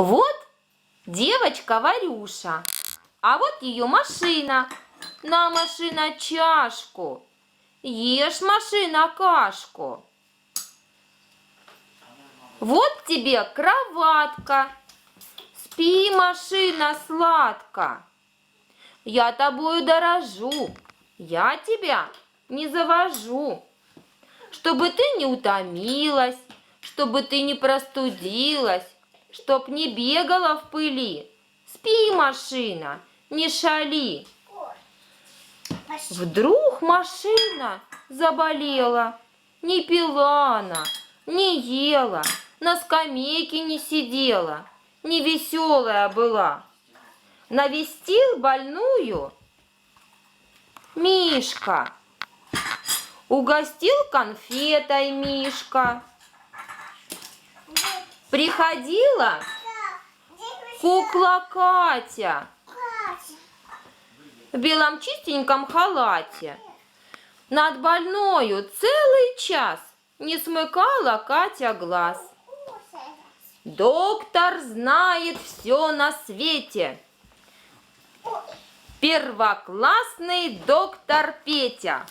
Вот девочка Варюша, а вот ее машина. На, машина, чашку. Ешь, машина, кашку. Вот тебе кроватка. Спи, машина, сладко. Я тобою дорожу, я тебя не завожу. Чтобы ты не утомилась, чтобы ты не простудилась, чтоб не бегала в пыли. Спи, машина, не шали. Вдруг машина заболела. Не пила она, не ела, на скамейке не сидела, не веселая была. Навестил больную Мишка. Угостил конфетой Мишка. Приходила кукла Катя в белом чистеньком халате. Над больною целый час не смыкала Катя глаз. Доктор знает все на свете. Первоклассный доктор Петя.